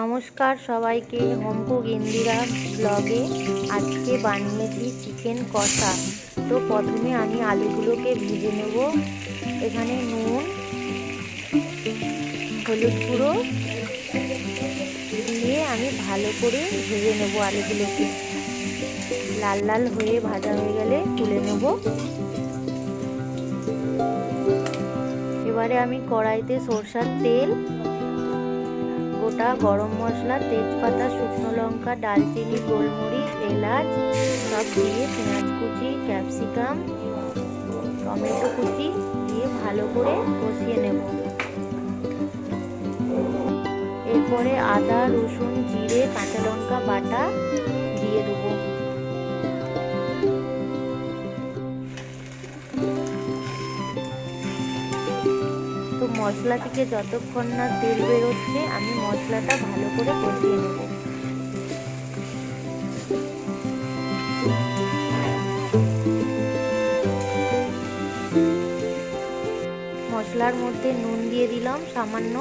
নমস্কার সবাইকে হোমকুক ইন্দিরা ব্লগে আজকে বানিয়েছি চিকেন কষা। তো প্রথমে আমি আলুগুলোকে ভেজে নেব। এখানে নুন, হলুদ গুঁড়ো দিয়ে আমি ভালো করে ভেজে নেব আলুগুলোকে। লাল লাল হয়ে ভাজা হয়ে গেলে তুলে নেব। এবারে আমি কড়াইতে সরষার তেল গোটা গরম মশলা, তেজপাতা, শুকনো লঙ্কা ডালচিনি গোলমরিচ, এলাচ, সব দিয়ে পেঁয়াজ কুচি, ক্যাপসিকাম, টমেটো কুচি দিয়ে ভালো করে কষিয়ে নেব। এরপরে আদা, রসুন, জিরে, কাঁচা লঙ্কা বাটা দিয়ে দেবো। তো মশলা থেকে যতক্ষণ না তেল বেরোচ্ছে, আমি মশলাটা ভালো করে কষিয়ে নেব। মশলার মধ্যে নুন দিয়ে দিলাম সামান্য।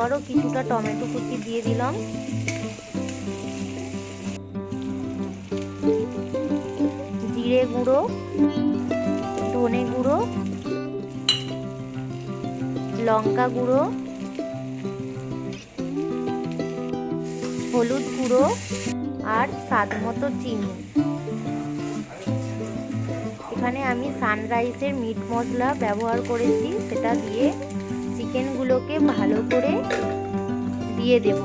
আবারও কিছুটা টমেটো কুচি দিয়ে দিলাম। জিরে গুঁড়ো, ধনে গুঁড়ো, লঙ্কা গুঁড়ো, হলুদ গুঁড়ো আর স্বাদ মতো চিনি। এখানে আমি সানরাইসের মিট মশলা ব্যবহার করেছি, সেটা দিয়ে চিকেনগুলোকে ভালো করে দিয়ে দেব।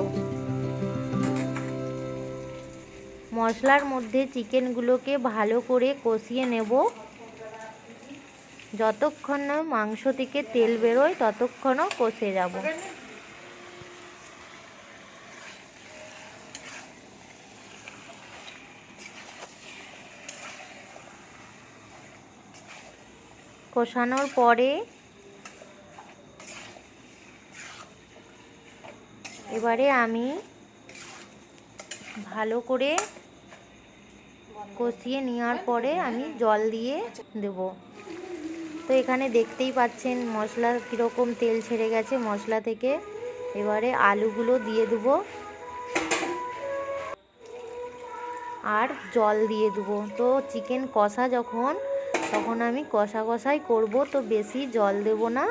মশলার মধ্যে চিকেনগুলোকে ভালো করে কষিয়ে নেব। যতক্ষণ না মাংস থেকে তেল বেরোয় ততক্ষণও কষে যাব। কষানোর পরে এবারে আমি ভালো করে কষিয়ে নেওয়ার পরে আমি জল দিয়ে দেব। তো এখানে দেখতেই পাচ্ছেন মশলা কীরকম তেল ছেড়ে গেছে। মশলা থেকে এবারে আলুগুলো দিয়ে দেবো আর জল দিয়ে দেবো। তো চিকেন কষা যখন, তখন আমি কষা কষাই করব। তো বেশি জল দেব না।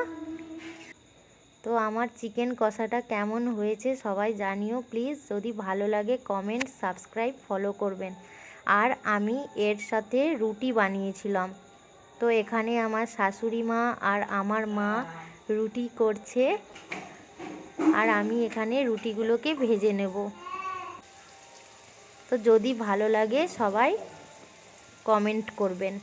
তো আমার চিকেন কষাটা কেমন হয়েছে সবাই জানিও প্লিজ। যদি ভালো লাগে কমেন্ট সাবস্ক্রাইব ফলো করবেন। আর আমি এর সাথে রুটি বানিয়েছিলাম। তো এখানে আমার শাশুড়ি মা আর আমার মা রুটি করছে। আর আমি এখানে রুটিগুলোকে ভেজে নেব। তো যদি ভালো লাগে সবাই কমেন্ট করবেন।